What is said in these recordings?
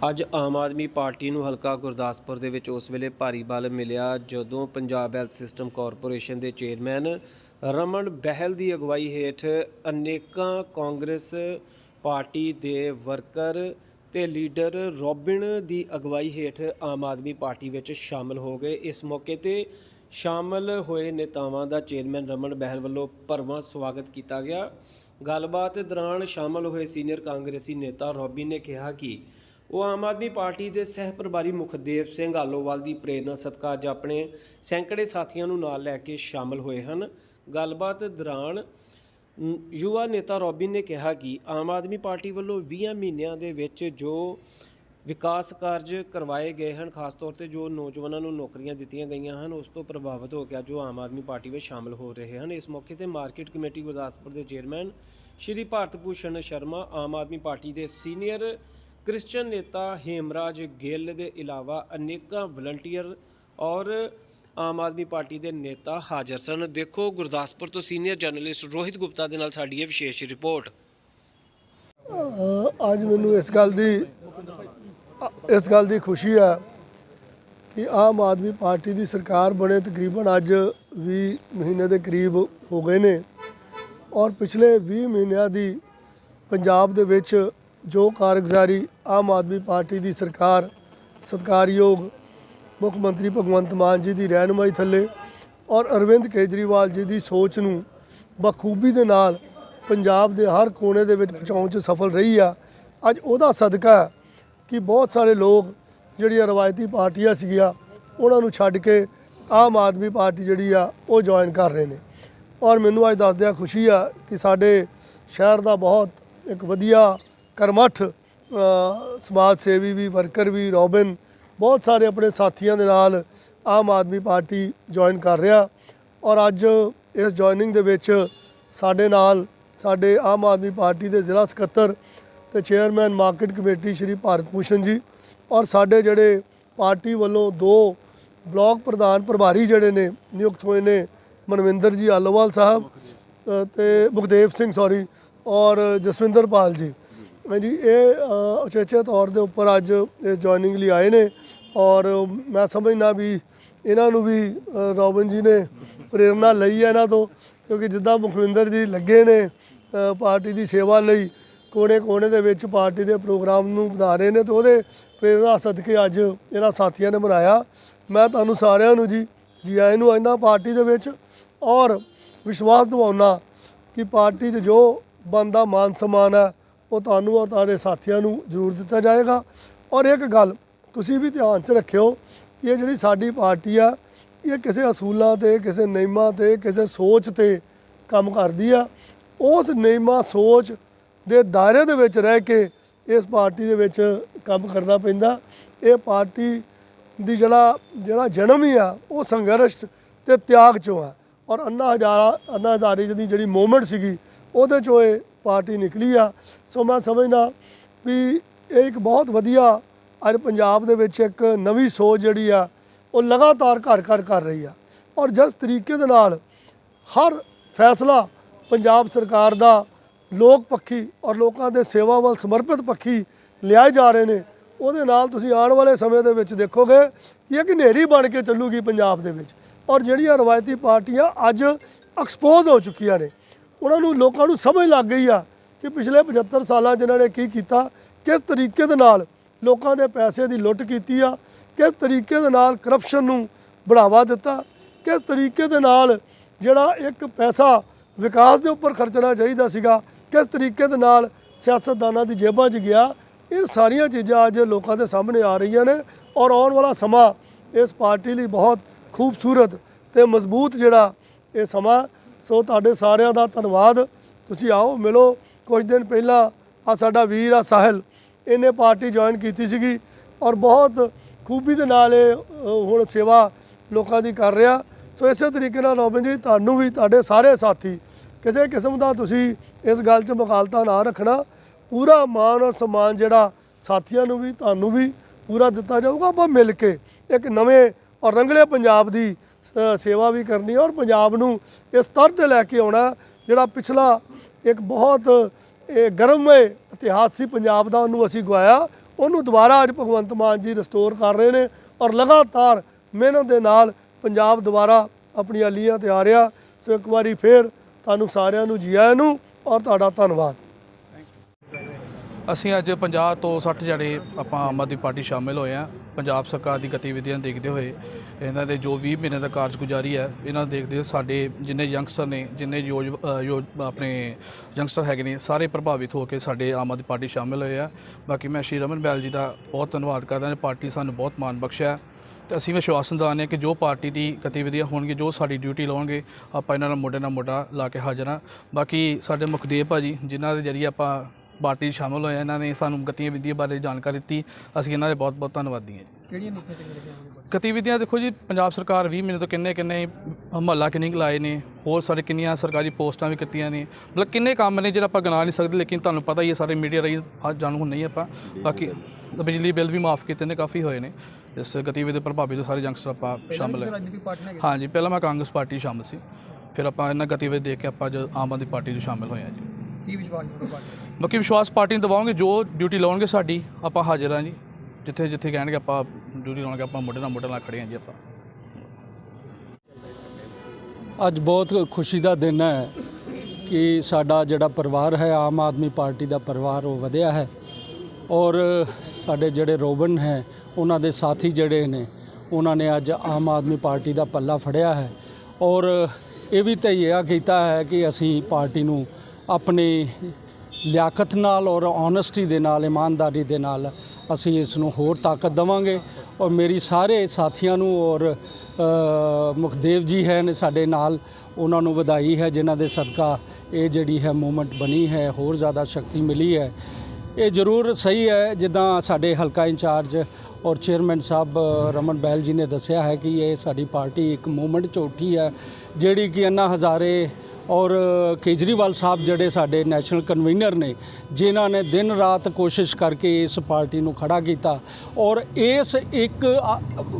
ਅੱਜ ਆਮ ਆਦਮੀ ਪਾਰਟੀ ਨੂੰ ਹਲਕਾ ਗੁਰਦਾਸਪੁਰ ਦੇ ਵਿੱਚ ਉਸ ਵੇਲੇ ਭਾਰੀ ਬਲ ਮਿਲਿਆ ਜਦੋਂ ਪੰਜਾਬ ਹੈਲਥ ਸਿਸਟਮ ਕਾਰਪੋਰੇਸ਼ਨ ਦੇ ਚੇਅਰਮੈਨ ਰਮਨ ਬਹਿਲ ਦੀ ਅਗਵਾਈ ਹੇਠ ਅਨੇਕਾਂ ਕਾਂਗਰਸ ਪਾਰਟੀ ਦੇ ਵਰਕਰ ਤੇ ਲੀਡਰ ਰੋਬਿਨ ਦੀ ਅਗਵਾਈ ਹੇਠ ਆਮ ਆਦਮੀ ਪਾਰਟੀ ਵਿੱਚ ਸ਼ਾਮਲ ਹੋ ਗਏ। ਇਸ ਮੌਕੇ ਤੇ ਸ਼ਾਮਲ ਹੋਏ ਨੇਤਾਵਾਂ ਦਾ ਚੇਅਰਮੈਨ ਰਮਨ ਬਹਿਲ ਵੱਲੋਂ ਭਰਵਾਂ ਸਵਾਗਤ ਕੀਤਾ ਗਿਆ। ਗੱਲਬਾਤ ਦੌਰਾਨ ਸ਼ਾਮਲ ਹੋਏ ਸੀਨੀਅਰ ਕਾਂਗਰਸੀ ਨੇਤਾ ਰੋਬਿਨ ਨੇ ਕਿਹਾ ਕਿ ਉਹ ਆਮ ਆਦਮੀ ਪਾਰਟੀ ਦੇ ਸਹਿ ਪ੍ਰਭਾਰੀ ਮੁਖਦੇਵ ਸਿੰਘ ਆਲੋਵਾਲ ਦੀ ਪ੍ਰੇਰਣਾ ਸਦਕਾ ਅੱਜ ਆਪਣੇ ਸੈਂਕੜੇ ਸਾਥੀਆਂ ਨੂੰ ਨਾਲ ਲੈ ਕੇ ਸ਼ਾਮਲ ਹੋਏ ਹਨ। ਗੱਲਬਾਤ ਦੌਰਾਨ ਯੁਵਾ ਨੇਤਾ ਰੋਬਿਨ ਨੇ ਕਿਹਾ ਕਿ ਆਮ ਆਦਮੀ ਪਾਰਟੀ ਵੱਲੋਂ 20 ਮਹੀਨਿਆਂ ਦੇ ਵਿੱਚ ਜੋ ਵਿਕਾਸ ਕਾਰਜ ਕਰਵਾਏ ਗਏ ਹਨ, ਖਾਸ ਤੌਰ ਤੇ ਜੋ ਨੌਜਵਾਨਾਂ ਨੂੰ ਨੌਕਰੀਆਂ ਦਿੱਤੀਆਂ ਗਈਆਂ ਹਨ, ਉਸ ਤੋਂ ਪ੍ਰਭਾਵਿਤ ਹੋ ਕੇ ਜੋ ਆਮ ਆਦਮੀ ਪਾਰਟੀ ਵਿੱਚ ਸ਼ਾਮਲ ਹੋ ਰਹੇ ਹਨ। ਇਸ ਮੌਕੇ ਤੇ ਮਾਰਕੀਟ ਕਮੇਟੀ ਗੁਰਦਾਸਪੁਰ ਦੇ ਚੇਅਰਮੈਨ ਸ਼੍ਰੀ ਭਾਰਤ ਭੂਸ਼ਣ ਸ਼ਰਮਾ, ਆਮ ਆਦਮੀ ਪਾਰਟੀ ਦੇ ਸੀਨੀਅਰ ਕ੍ਰਿਸਚੀਅਨ ਨੇਤਾ ਹੇਮਰਾਜ ਗਿੱਲ ਦੇ ਇਲਾਵਾ ਅਨੇਕਾਂ ਵਲੰਟੀਅਰ ਔਰ ਆਮ ਆਦਮੀ ਪਾਰਟੀ ਦੇ ਨੇਤਾ ਹਾਜ਼ਰ ਸਨ। ਦੇਖੋ ਗੁਰਦਾਸਪੁਰ ਤੋਂ ਸੀਨੀਅਰ ਜਰਨਲਿਸਟ ਰੋਹਿਤ ਗੁਪਤਾ ਦੇ ਨਾਲ ਸਾਡੀ ਇਹ ਵਿਸ਼ੇਸ਼ ਰਿਪੋਰਟ। ਅੱਜ ਮੈਨੂੰ ਇਸ ਗੱਲ ਦੀ, ਇਸ ਗੱਲ ਦੀ ਖੁਸ਼ੀ ਆ ਕਿ ਆਮ ਆਦਮੀ ਪਾਰਟੀ ਦੀ ਸਰਕਾਰ ਬਣੇ ਤਕਰੀਬਨ ਅੱਜ 20 ਮਹੀਨੇ ਦੇ ਕਰੀਬ ਹੋ ਗਏ ਨੇ ਔਰ ਪਿਛਲੇ 20 ਮਹੀਨਿਆਂ ਦੀ ਪੰਜਾਬ ਦੇ ਵਿੱਚ ਜੋ ਕਾਰਗੁਜ਼ਾਰੀ ਆਮ ਆਦਮੀ ਪਾਰਟੀ ਦੀ ਸਰਕਾਰ, ਸਤਿਕਾਰਯੋਗ ਮੁੱਖ ਮੰਤਰੀ ਭਗਵੰਤ ਮਾਨ ਜੀ ਦੀ ਰਹਿਨੁਮਾਈ ਥੱਲੇ ਔਰ ਅਰਵਿੰਦ ਕੇਜਰੀਵਾਲ ਜੀ ਦੀ ਸੋਚ ਨੂੰ ਬਖੂਬੀ ਦੇ ਨਾਲ ਪੰਜਾਬ ਦੇ ਹਰ ਕੋਨੇ ਦੇ ਵਿੱਚ ਪਹੁੰਚਾਉਣ 'ਚ ਸਫਲ ਰਹੀ ਆ। ਅੱਜ ਉਹਦਾ ਸਦਕਾ ਕਿ ਬਹੁਤ ਸਾਰੇ ਲੋਕ ਜਿਹੜੀਆਂ ਰਵਾਇਤੀ ਪਾਰਟੀਆਂ ਸੀਗੀਆਂ, ਉਹਨਾਂ ਨੂੰ ਛੱਡ ਕੇ ਆਮ ਆਦਮੀ ਪਾਰਟੀ ਜਿਹੜੀ ਆ, ਉਹ ਜੁਆਇਨ ਕਰ ਰਹੇ ਨੇ। ਔਰ ਮੈਨੂੰ ਅੱਜ ਦੱਸਦਿਆਂ ਖੁਸ਼ੀ ਆ ਕਿ ਸਾਡੇ ਸ਼ਹਿਰ ਦਾ ਬਹੁਤ ਇੱਕ ਵਧੀਆ ਕਰਮਠ ਸਮਾਜ ਸੇਵੀ ਵੀ ਵਰਕਰ ਵੀ ਰੋਬਿਨ ਬਹੁਤ ਸਾਰੇ ਆਪਣੇ ਸਾਥੀਆਂ ਦੇ ਨਾਲ ਆਮ ਆਦਮੀ ਪਾਰਟੀ ਜੁਆਇਨ ਕਰ ਰਿਹਾ। ਔਰ ਅੱਜ ਇਸ ਜੁਆਇਨਿੰਗ ਦੇ ਵਿੱਚ ਸਾਡੇ ਨਾਲ ਸਾਡੇ ਆਮ ਆਦਮੀ ਪਾਰਟੀ ਦੇ ਜ਼ਿਲ੍ਹਾ ਸਕੱਤਰ ਤੇ chairman market committee Shri Bharat Bhushan ji ਔਰ ਸਾਡੇ ਜਿਹੜੇ ਪਾਰਟੀ ਵੱਲੋਂ ਦੋ ਬਲਾਕ ਪ੍ਰਧਾਨ ਪ੍ਰਭਾਰੀ ਜਿਹੜੇ ਨੇ ਨਿਯੁਕਤ ਹੋਏ ਨੇ ਮਨਵਿੰਦਰ ਜੀ ਆਲੋਵਾਲ ਸਾਹਿਬ ਅ, ਤੇ ਮੁਖਦੇਵ ਸਿੰਘ ਸੌਰੀ ਔਰ ਜਸਵਿੰਦਰ ਪਾਲ ਜੀ। ਹਾਂਜੀ ਇਹ ਅ, ਉਚੇਚੇ ਤੌਰ ਦੇ ਉੱਪਰ ਅੱਜ ਇਸ ਜੁਆਇਨਿੰਗ ਲਈ ਆਏ ਨੇ ਔਰ ਮੈਂ ਸਮਝਦਾ ਵੀ ਇਹਨਾਂ ਨੂੰ ਵੀ ਅ, ਰੋਬਨ ਜੀ ਨੇ ਪ੍ਰੇਰਣਾ ਲਈ ਹੈ ਇਹਨਾਂ ਤੋਂ ਕਿਉਂਕਿ ਜਿੱਦਾਂ ਮੁਖਵਿੰਦਰ ਜੀ ਲੱਗੇ ਨੇ ਪਾਰਟੀ ਦੀ ਸੇਵਾ ਲਈ ਕੋਨੇ ਕੋਨੇ ਦੇ ਵਿੱਚ ਪਾਰਟੀ ਦੇ ਪ੍ਰੋਗਰਾਮ ਨੂੰ ਵਧਾ ਰਹੇ ਨੇ ਤੇ ਉਹਦੇ ਪ੍ਰੇਰਣਾ ਸਦਕੇ ਅੱਜ ਇਹਨਾਂ ਸਾਥੀਆਂ ਨੇ ਬਣਾਇਆ। ਮੈਂ ਤੁਹਾਨੂੰ ਸਾਰਿਆਂ ਨੂੰ ਜੀ ਜੀ ਆਇਆਂ ਨੂੰ ਇਹਨਾਂ ਪਾਰਟੀ ਦੇ ਵਿੱਚ ਔਰ ਵਿਸ਼ਵਾਸ ਦਿਵਾਉਣਾ ਕਿ ਪਾਰਟੀ 'ਚ ਜੋ ਬੰਦਾ ਮਾਨ ਸਨਮਾਨ ਹੈ ਉਹ ਤੁਹਾਨੂੰ ਔਰ ਤੁਹਾਡੇ ਸਾਥੀਆਂ ਨੂੰ ਜ਼ਰੂਰ ਦਿੱਤਾ ਜਾਏਗਾ। ਔਰ ਇੱਕ ਗੱਲ ਤੁਸੀਂ ਵੀ ਧਿਆਨ 'ਚ ਰੱਖਿਓ ਕਿ ਇਹ ਜਿਹੜੀ ਸਾਡੀ ਪਾਰਟੀ ਆ, ਇਹ ਕਿਸੇ ਅਸੂਲਾਂ ਤੇ, ਕਿਸੇ ਨਿਯਮਾਂ ਤੇ, ਕਿਸੇ ਸੋਚ ਤੇ ਕੰਮ ਕਰਦੀ ਆ। ਉਸ ਨਿਯਮਾਂ ਸੋਚ ਦੇ ਦਾਇਰੇ ਦੇ ਵਿੱਚ ਰਹਿ ਕੇ ਇਸ ਪਾਰਟੀ ਦੇ ਵਿੱਚ ਕੰਮ ਕਰਨਾ ਪੈਂਦਾ। ਇਹ ਪਾਰਟੀ ਦੀ ਜਿਹੜਾ ਜਿਹੜਾ ਜਨਮ ਹੀ ਆ, ਉਹ ਸੰਘਰਸ਼ ਤੇ ਤਿਆਗ ਚੋਂ ਆ। ਔਰ ਅੰਨਾ ਹਜ਼ਾਰਾ, ਅੰਨਾ ਹਜ਼ਾਰੇ ਦੀ ਜਿਹੜੀ ਮੂਵਮੈਂਟ ਸੀਗੀ, ਉਹਦੇ ਚੋਂ ਇਹ ਪਾਰਟੀ ਨਿਕਲੀ ਆ। ਸੋ ਮੈਂ ਸਮਝਦਾ ਵੀ ਇਹ ਇੱਕ ਬਹੁਤ ਵਧੀਆ ਅੱਜ ਪੰਜਾਬ ਦੇ ਵਿੱਚ ਇੱਕ ਨਵੀਂ ਸੋਚ ਜਿਹੜੀ ਆ, ਉਹ ਲਗਾਤਾਰ ਘਰ ਘਰ ਕਰ ਰਹੀ ਆ। ਔਰ ਜਿਸ ਤਰੀਕੇ ਦੇ ਨਾਲ ਹਰ ਫੈਸਲਾ ਪੰਜਾਬ ਸਰਕਾਰ ਦਾ ਲੋਕ ਪੱਖੀ ਔਰ ਲੋਕਾਂ ਦੇ ਸੇਵਾ ਵੱਲ ਸਮਰਪਿਤ ਪੱਖੀ ਲਿਆਏ ਜਾ ਰਹੇ ਨੇ, ਉਹਦੇ ਨਾਲ ਤੁਸੀਂ ਆਉਣ ਵਾਲੇ ਸਮੇਂ ਦੇ ਵਿੱਚ ਦੇਖੋਗੇ ਕਿ ਇੱਕ ਹਨੇਰੀ ਬਣ ਕੇ ਚੱਲੂਗੀ ਪੰਜਾਬ ਦੇ ਵਿੱਚ। ਔਰ ਜਿਹੜੀਆਂ ਰਵਾਇਤੀ ਪਾਰਟੀਆਂ ਅੱਜ ਐਕਸਪੋਜ਼ ਹੋ ਚੁੱਕੀਆਂ ਨੇ। ਉਹਨਾਂ ਨੂੰ ਲੋਕਾਂ ਨੂੰ ਸਮਝ ਲੱਗ ਗਈ ਆ ਕਿ ਪਿਛਲੇ 75 ਸਾਲਾਂ 'ਚ ਇਹਨਾਂ ਨੇ ਕੀ ਕੀਤਾ, ਕਿਸ ਤਰੀਕੇ ਦੇ ਨਾਲ ਲੋਕਾਂ ਦੇ ਪੈਸੇ ਦੀ ਲੁੱਟ ਕੀਤੀ ਆ, ਕਿਸ ਤਰੀਕੇ ਦੇ ਨਾਲ ਕਰਪਸ਼ਨ ਨੂੰ ਬੜਾਵਾ ਦਿੱਤਾ, ਕਿਸ ਤਰੀਕੇ ਦੇ ਨਾਲ ਜਿਹੜਾ ਇੱਕ ਪੈਸਾ ਵਿਕਾਸ ਦੇ ਉੱਪਰ ਖਰਚਣਾ ਚਾਹੀਦਾ ਸੀਗਾ, ਕਿਸ ਤਰੀਕੇ ਦੇ ਨਾਲ ਸਿਆਸਤਦਾਨਾਂ ਦੀ ਜੇਬਾਂ 'ਚ ਗਿਆ। ਇਹ ਸਾਰੀਆਂ ਚੀਜ਼ਾਂ ਅੱਜ ਲੋਕਾਂ ਦੇ ਸਾਹਮਣੇ ਆ ਰਹੀਆਂ ਨੇ ਔਰ ਆਉਣ ਵਾਲਾ ਸਮਾਂ ਇਸ ਪਾਰਟੀ ਲਈ ਬਹੁਤ ਖੂਬਸੂਰਤ ਤੇ ਮਜ਼ਬੂਤ ਜਿਹੜਾ ਇਹ ਸਮਾਂ ਸੋ ਤੁਹਾਡੇ ਸਾਰਿਆਂ ਦਾ ਧੰਨਵਾਦ। ਤੁਸੀਂ ਆਓ, ਮਿਲੋ। ਕੁਝ ਦਿਨ ਪਹਿਲਾਂ ਆ ਸਾਡਾ ਵੀਰ, ਆ ਸਾਹਿਲ, ਇਹਨੇ ਪਾਰਟੀ ਜੁਆਇਨ ਕੀਤੀ ਸੀਗੀ ਔਰ ਬਹੁਤ ਖੂਬੀ ਦੇ ਨਾਲ ਇਹ ਹੁਣ ਸੇਵਾ ਲੋਕਾਂ ਦੀ ਕਰ ਰਿਹਾ। ਸੋ ਇਸੇ ਤਰੀਕੇ ਨਾਲ ਰੋਬਿਨ ਜੀ, ਤੁਹਾਨੂੰ ਵੀ, ਤੁਹਾਡੇ ਸਾਰੇ ਸਾਥੀ, ਕਿਸੇ ਕਿਸਮ ਦਾ ਤੁਸੀਂ ਇਸ ਗੱਲ 'ਚ ਮੁਖਾਲਤਾ ਨਾ ਰੱਖਣਾ। ਪੂਰਾ ਮਾਣ ਔਰ ਸਨਮਾਨ ਜਿਹੜਾ ਸਾਥੀਆਂ ਨੂੰ ਵੀ, ਤੁਹਾਨੂੰ ਵੀ ਪੂਰਾ ਦਿੱਤਾ ਜਾਊਗਾ। ਆਪਾਂ ਮਿਲ ਕੇ ਇੱਕ ਨਵੇਂ ਔਰ ਰੰਗਲੇ ਪੰਜਾਬ ਦੀ ਸੇਵਾ ਵੀ ਕਰਨੀ ਔਰ ਪੰਜਾਬ ਨੂੰ ਇਸ ਸਤਰ ਤੇ ਲੈ ਕੇ ਆਉਣਾ ਜਿਹੜਾ ਪਿਛਲਾ ਇੱਕ ਬਹੁਤ, ਇਹ ਗਰਮਮय ਇਤਿਹਾਸ ਸੀ ਪੰਜਾਬ ਦਾ, ਉਹਨੂੰ ਅਸੀਂ ਗਵਾਇਆ। ਉਹਨੂੰ ਦੁਬਾਰਾ ਅੱਜ ਭਗਵੰਤ ਮਾਨ ਜੀ ਰਿਸਟੋਰ ਕਰ ਰਹੇ ਨੇ ਔਰ ਲਗਾਤਾਰ ਮਿਹਨਤ ਦੇ ਨਾਲ ਪੰਜਾਬ ਦੁਬਾਰਾ ਆਪਣੀਆਂ ਲੀਹਾਂ ਤੇ ਆ ਰਿਹਾ। ਸੋ ਇੱਕ ਵਾਰੀ ਫੇਰ ਤੁਹਾਨੂੰ ਸਾਰਿਆਂ ਨੂੰ ਜੀ ਆਇਆਂ ਨੂੰ ਔਰ ਤੁਹਾਡਾ ਧੰਨਵਾਦ। ਅਸੀਂ ਅੱਜ 50 ਤੋਂ 60 ਜਣੇ ਆਪਾਂ ਆਮ ਆਦਮੀ ਪਾਰਟੀ ਸ਼ਾਮਿਲ ਹੋਏ ਆ ਪੰਜਾਬ ਸਰਕਾਰ ਦੀ ਗਤੀਵਿਧੀਆਂ ਦੇਖਦੇ ਹੋਏ ਇਹਨਾਂ ਦੇ ਜੋ 20 ਮਹੀਨੇ ਦਾ ਕਾਰਜਗੁਜ਼ਾਰੀ ਹੈ ਇਹਨਾਂ ਨੂੰ ਦੇਖਦੇ ਹੋਏ ਸਾਡੇ ਜਿੰਨੇ ਯੰਗਸਟਰ ਨੇ ਜਿੰਨੇ ਯੋਜ ਅ, ਯੋਜ ਆਪਣੇ ਯੰਗਸਟਰ ਹੈਗੇ ਨੇ ਸਾਰੇ ਪ੍ਰਭਾਵਿਤ ਹੋ ਕੇ ਸਾਡੇ ਆਮ ਆਦਮੀ ਪਾਰਟੀ ਸ਼ਾਮਿਲ ਹੋਏ ਆ। ਬਾਕੀ ਮੈਂ ਸ਼੍ਰੀ ਰਮਨ ਬੈਲ ਜੀ ਦਾ ਬਹੁਤ ਧੰਨਵਾਦ ਕਰਦਾ ਹਾਂ ਪਾਰਟੀ ਸਾਨੂੰ ਬਹੁਤ ਮਾਣ ਬਖਸ਼ਿਆ। ਤੇ ਅਸੀਂ ਵਿਸ਼ਵਾਸ ਦਿੰਦੇ ਹਾਂ ਕਿ ਜੋ ਪਾਰਟੀ ਦੀ ਗਤੀਵਿਧੀਆਂ ਹੋਣਗੀਆਂ ਜੋ ਸਾਡੀ ਡਿਊਟੀ ਲਾਉਣਗੇ ਆਪਾਂ ਇਹਨਾਂ ਨਾਲ ਮੋਢੇ ਨਾਲ ਮੋਢਾ ਲਾ ਕੇ ਹਾਜ਼ਰ ਹਾਂ। ਬਾਕੀ ਸਾਡੇ ਮੁਖਦੇਵ ਭਾਜੀ ਜਿਨ੍ਹਾਂ ਦੇ ਜਰੀਏ ਆਪਾਂ ਪਾਰਟੀ ਸ਼ਾਮਲ ਹੋਏ ਇਹਨਾਂ ਨੇ ਸਾਨੂੰ ਗਤੀਵਿਧੀਆਂ ਬਾਰੇ ਜਾਣਕਾਰੀ ਦਿੱਤੀ। ਅਸੀਂ ਇਹਨਾਂ ਦੇ ਬਹੁਤ ਬਹੁਤ ਧੰਨਵਾਦੀ ਹਾਂ ਜੀ। ਕਿਹੜੀਆਂ ਨੀਤੀਆਂ ਹੋਣਗੀਆਂ ਗਤੀਵਿਧੀਆਂ ਦੇਖੋ ਜੀ ਪੰਜਾਬ ਸਰਕਾਰ 20 ਮਹੀਨੇ ਤੋਂ ਕਿੰਨੇ ਕਿੰਨੇ ਮਹੱਲਾ ਕਲੀਨਿਕ ਲਾਏ ਨੇ ਹੋਰ ਸਾਰੇ ਕਿੰਨੀਆਂ ਸਰਕਾਰੀ ਪੋਸਟਾਂ ਵੀ ਕੀਤੀਆਂ ਨੇ। ਮਤਲਬ ਕਿੰਨੇ ਕੰਮ ਨੇ ਜਿਹੜਾ ਆਪਾਂ ਗਿਣਾ ਨਹੀਂ ਸਕਦੇ ਲੇਕਿਨ ਤੁਹਾਨੂੰ ਪਤਾ ਹੀ ਹੈ ਸਾਰੇ ਮੀਡੀਆ ਰਾਹੀਂ ਅੱਜ ਜਾਣੂ ਨਹੀਂ ਆਪਾਂ। ਬਾਕੀ ਬਿਜਲੀ ਬਿੱਲ ਵੀ ਮਾਫ ਕੀਤੇ ਨੇ ਕਾਫੀ ਹੋਏ ਨੇ। ਇਸ ਗਤੀਵਿਧੀ ਪ੍ਰਭਾਵਿਤ ਸਾਰੇ ਯੰਗਸਟਰ ਆਪਾਂ ਸ਼ਾਮਲ ਹੈ। ਹਾਂਜੀ ਪਹਿਲਾਂ ਮੈਂ ਕਾਂਗਰਸ ਪਾਰਟੀ ਸ਼ਾਮਲ ਸੀ। ਫਿਰ ਆਪਾਂ ਇਹਨਾਂ ਗਤੀਵਿਧੀ ਦੇਖ ਕੇ ਆਪਾਂ ਅੱਜ ਆਮ ਆਦਮੀ ਪਾਰਟੀ 'ਚ ਸ਼ਾਮਲ ਹੋਏ ਹਾਂ ਜੀ। ਕੀ ਵਿਸ਼ਵਾਸ ਤੁਹਾਡਾ ਪਾਰਟੀ? ਬਾਕੀ ਵਿਸ਼ਵਾਸ ਪਾਰਟੀ ਨੂੰ ਦਵਾਉਂਗੇ ਜੋ ਡਿਊਟੀ ਲਾਉਣਗੇ ਸਾਡੀ ਆਪਾਂ ਹਾਜ਼ਰ ਹਾਂ ਜੀ। ਜਿੱਥੇ ਜਿੱਥੇ ਕਹਿਣਗੇ ਆਪਾਂ ਡਿਊਟੀ ਲਾਉਣਗੇ ਆਪਾਂ ਮੋਢੇ ਨਾਲ ਮੋਢੇ ਨਾਲ ਖੜੇ ਹਾਂ ਜੀ ਆਪਾਂ। ਅੱਜ ਬਹੁਤ ਖੁਸ਼ੀ ਦਾ ਦਿਨ ਹੈ ਕਿ ਸਾਡਾ ਜਿਹੜਾ ਪਰਿਵਾਰ ਹੈ ਆਮ ਆਦਮੀ ਪਾਰਟੀ ਦਾ ਪਰਿਵਾਰ ਉਹ ਵਧਿਆ ਹੈ। ਔਰ ਸਾਡੇ ਜਿਹੜੇ ਰੋਬਨ ਹੈ ਉਹਨਾਂ ਦੇ ਸਾਥੀ ਜਿਹੜੇ ਨੇ ਉਹਨਾਂ ਨੇ ਅੱਜ ਆਮ ਆਦਮੀ ਪਾਰਟੀ ਦਾ ਪੱਲਾ ਫੜਿਆ ਹੈ। ਔਰ ਇਹ ਵੀ ਤੈਯਾ ਕੀਤਾ ਹੈ ਕਿ ਅਸੀਂ ਪਾਰਟੀ ਨੂੰ ਆਪਣੀ ਲਿਆਕਤ ਨਾਲ ਔਰ ਓਨੈਸਟੀ ਦੇ ਨਾਲ, ਇਮਾਨਦਾਰੀ ਦੇ ਨਾਲ ਅਸੀਂ ਇਸ ਨੂੰ ਹੋਰ ਤਾਕਤ ਦੇਵਾਂਗੇ। ਔਰ ਮੇਰੀ ਸਾਰੇ ਸਾਥੀਆਂ ਨੂੰ ਔਰ ਮੁਖਦੇਵ ਜੀ ਹੈ ਨੇ ਸਾਡੇ ਨਾਲ, ਉਹਨਾਂ ਨੂੰ ਵਧਾਈ ਹੈ, ਜਿਨ੍ਹਾਂ ਦੇ ਸਦਕਾ ਇਹ ਜਿਹੜੀ ਹੈ ਮੂਵਮੈਂਟ ਬਣੀ ਹੈ, ਹੋਰ ਜ਼ਿਆਦਾ ਸ਼ਕਤੀ ਮਿਲੀ ਹੈ। ਇਹ ਜ਼ਰੂਰ ਸਹੀ ਹੈ, ਜਿੱਦਾਂ ਸਾਡੇ ਹਲਕਾ ਇੰਚਾਰਜ ਔਰ ਚੇਅਰਮੈਨ ਸਾਹਿਬ ਰਮਨ ਬਹਿਲ ਜੀ ਨੇ ਦੱਸਿਆ ਹੈ ਕਿ ਇਹ ਸਾਡੀ ਪਾਰਟੀ ਇੱਕ ਮੂਵਮੈਂਟ 'ਚ ਉੱਠੀ ਹੈ, ਜਿਹੜੀ ਕਿ ਅੰਨਾ ਹਜ਼ਾਰੇ ਔਰ ਕੇਜਰੀਵਾਲ ਸਾਹਿਬ ਜਿਹੜੇ ਸਾਡੇ ਨੈਸ਼ਨਲ ਕਨਵੀਨਰ ਨੇ, ਜਿਨ੍ਹਾਂ ਨੇ ਦਿਨ ਰਾਤ ਕੋਸ਼ਿਸ਼ ਕਰਕੇ ਇਸ ਪਾਰਟੀ ਨੂੰ ਖੜਾ ਕੀਤਾ ਔਰ ਇਸ ਇੱਕ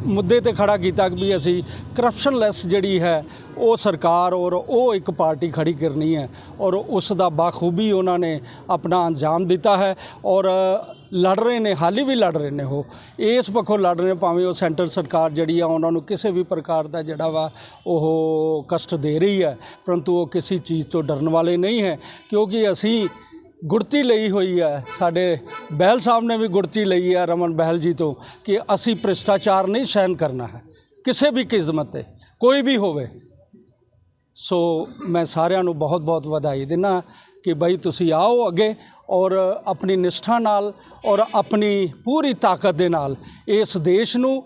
ਮੁੱਦੇ ਤੇ ਖੜਾ ਕੀਤਾ ਕਿ ਵੀ ਅਸੀਂ ਕਰਪਸ਼ਨਲੈਸ ਜਿਹੜੀ ਹੈ, ਉਹ ਸਰਕਾਰ ਔਰ ਉਹ ਇੱਕ ਪਾਰਟੀ ਖੜੀ ਕਰਨੀ ਹੈ ਔਰ ਉਸ ਦਾ ਬਾਖੂਬੀ ਉਹਨਾਂ ਨੇ ਆਪਣਾ ਅੰਜਾਮ ਦਿੱਤਾ ਹੈ ਔਰ ਲੜ ਰਹੇ ਨੇ, ਹਾਲੀ ਵੀ ਲੜ ਰਹੇ ਨੇ ਉਹ। ਇਸ ਪੱਖੋਂ ਲੜ ਰਹੇ ਭਾਵੇਂ ਉਹ ਸੈਂਟਰ ਸਰਕਾਰ ਜਿਹੜੀ ਆ, ਉਹਨਾਂ ਨੂੰ ਕਿਸੇ ਵੀ ਪ੍ਰਕਾਰ ਦਾ ਜਿਹੜਾ ਵਾ ਉਹ ਕਸ਼ਟ ਦੇ ਰਹੀ ਹੈ, ਪਰੰਤੂ ਉਹ ਕਿਸੇ ਚੀਜ਼ ਤੋਂ ਡਰਨ ਵਾਲੇ ਨਹੀਂ ਹੈ, ਕਿਉਂਕਿ ਅਸੀਂ ਗੁੜਤੀ ਲਈ ਹੋਈ ਹੈ, ਸਾਡੇ ਬਹਿਲ ਸਾਹਿਬ ਨੇ ਵੀ ਗੁੜਤੀ ਲਈ ਹੈ ਰਮਨ ਬਹਿਲ ਜੀ ਤੋਂ, ਕਿ ਅਸੀਂ ਭ੍ਰਿਸ਼ਟਾਚਾਰ ਨਹੀਂ ਸਹਿਨ ਕਰਨਾ ਹੈ, ਕਿਸੇ ਵੀ ਕਿਸਮਤ ਤੇ, ਕੋਈ ਵੀ ਹੋਵੇ। ਸੋ ਮੈਂ ਸਾਰਿਆਂ ਨੂੰ ਬਹੁਤ-ਬਹੁਤ ਵਧਾਈ ਦਿੰਦਾ ਕਿ ਬਈ ਤੁਸੀਂ ਆਓ ਅੱਗੇ ਔਰ ਆਪਣੀ ਨਿਸ਼ਠਾ ਨਾਲ ਔਰ ਆਪਣੀ ਪੂਰੀ ਤਾਕਤ ਦੇ ਨਾਲ ਇਸ ਦੇਸ਼ ਨੂੰ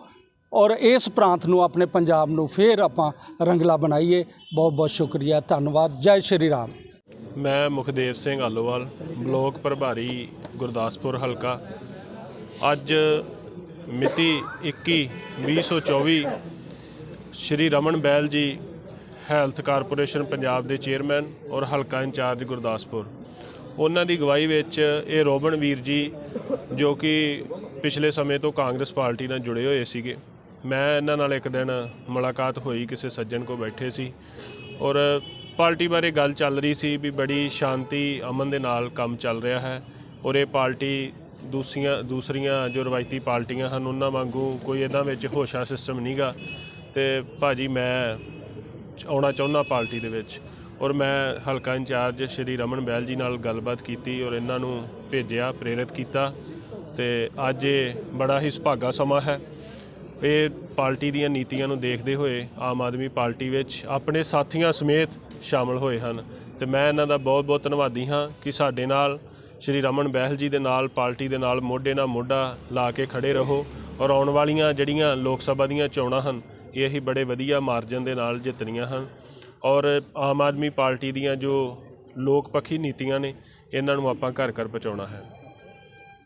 ਔਰ ਇਸ ਪ੍ਰਾਂਤ ਨੂੰ ਆਪਣੇ ਪੰਜਾਬ ਨੂੰ ਫੇਰ ਆਪਾਂ ਰੰਗਲਾ ਬਣਾਈਏ। ਬਹੁਤ-ਬਹੁਤ ਸ਼ੁਕਰੀਆ, ਧੰਨਵਾਦ। ਜੈ ਸ਼੍ਰੀ ਰਾਮ। ਮੈਂ ਮੁਖਦੇਵ ਸਿੰਘ ਆਲੋਵਾਲ, ਬਲੋਕ ਪ੍ਰਭਾਰੀ ਗੁਰਦਾਸਪੁਰ ਹਲਕਾ। ਅੱਜ ਮਿਤੀ 21 2024 ਸ਼੍ਰੀ ਰਮਨ ਬੈਲ ਜੀ, ਹੈਲਥ ਕਾਰਪੋਰੇਸ਼ਨ ਪੰਜਾਬ ਦੇ ਚੇਅਰਮੈਨ ਔਰ ਹਲਕਾ ਇੰਚਾਰਜ ਗੁਰਦਾਸਪੁਰ। ਉਹਨਾਂ ਦੀ ਅਗਵਾਈ ਵਿੱਚ ਇਹ ਰੋਬਨ ਵੀਰ ਜੀ, ਜੋ ਕਿ ਪਿਛਲੇ ਸਮੇਂ ਤੋਂ ਕਾਂਗਰਸ ਪਾਰਟੀ ਨਾਲ ਜੁੜੇ ਹੋਏ ਸੀਗੇ। ਮੈਂ ਇਹਨਾਂ ਨਾਲ ਇੱਕ ਦਿਨ ਮੁਲਾਕਾਤ ਹੋਈ, ਕਿਸੇ ਸੱਜਣ ਕੋ ਬੈਠੇ ਸੀ ਔਰ ਪਾਰਟੀ ਬਾਰੇ ਗੱਲ ਚੱਲ ਰਹੀ ਸੀ ਵੀ ਬੜੀ ਸ਼ਾਂਤੀ, ਅਮਨ ਦੇ ਨਾਲ ਕੰਮ ਚੱਲ ਰਿਹਾ ਹੈ ਔਰ ਇਹ ਪਾਰਟੀ ਦੂਸੀਆਂ, ਦੂਸਰੀਆਂ ਜੋ ਰਵਾਇਤੀ ਪਾਰਟੀਆਂ ਹਨ, ਉਹਨਾਂ ਵਾਂਗੂ ਕੋਈ ਇਹਨਾਂ ਵਿੱਚ ਹੋਸ਼ਾ ਸਿਸਟਮ ਨਹੀਂਗਾ ਤੇ ਭਾਜੀ ਮੈਂ ਆਉਣਾ ਚਾਹੁੰਦਾ ਪਾਰਟੀ ਦੇ ਵਿੱਚ। ਔਰ ਮੈਂ ਹਲਕਾ ਇੰਚਾਰਜ ਸ਼੍ਰੀ ਰਮਨ ਬੈਲ ਜੀ ਨਾਲ ਗੱਲਬਾਤ ਕੀਤੀ ਔਰ ਇਹਨਾਂ ਨੂੰ ਭੇਜਿਆ, ਪ੍ਰੇਰਿਤ ਕੀਤਾ ਤੇ ਅੱਜ ਇਹ ਬੜਾ ਹੀ ਸੁਭਾਗਾ ਸਮਾਂ ਹੈ। ਇਹ ਪਾਰਟੀ ਦੀਆਂ ਨੀਤੀਆਂ ਨੂੰ ਦੇਖਦੇ ਹੋਏ ਆਮ ਆਦਮੀ ਪਾਰਟੀ ਵਿੱਚ ਆਪਣੇ ਸਾਥੀਆਂ ਸਮੇਤ ਸ਼ਾਮਲ ਹੋਏ ਹਨ ਤੇ ਮੈਂ ਇਹਨਾਂ ਦਾ ਬਹੁਤ-ਬਹੁਤ ਧੰਨਵਾਦੀ ਹਾਂ ਕਿ ਸਾਡੇ ਨਾਲ ਸ਼੍ਰੀ ਰਮਨ ਬਹਿਲ ਜੀ ਦੇ ਨਾਲ, ਪਾਰਟੀ ਦੇ ਨਾਲ ਮੋਢੇ ਨਾਲ ਮੋਢਾ ਲਾ ਕੇ ਖੜੇ ਰਹੋ ਔਰ ਆਉਣ ਵਾਲੀਆਂ ਜਿਹੜੀਆਂ ਲੋਕ ਸਭਾ ਦੀਆਂ ਚੋਣਾਂ ਹਨ, ਇਹ ਹੀ ਬੜੇ ਵਧੀਆ ਮਾਰਜਨ ਦੇ ਨਾਲ ਜਿੱਤਣੀਆਂ ਹਨ। ਔਰ ਆਮ ਆਦਮੀ ਪਾਰਟੀ ਦੀਆਂ ਜੋ ਲੋਕ ਪੱਖੀ ਨੀਤੀਆਂ ਨੇ, ਇਹਨਾਂ ਨੂੰ ਆਪਾਂ ਘਰ ਘਰ ਪਹੁੰਚਾਉਣਾ ਹੈ।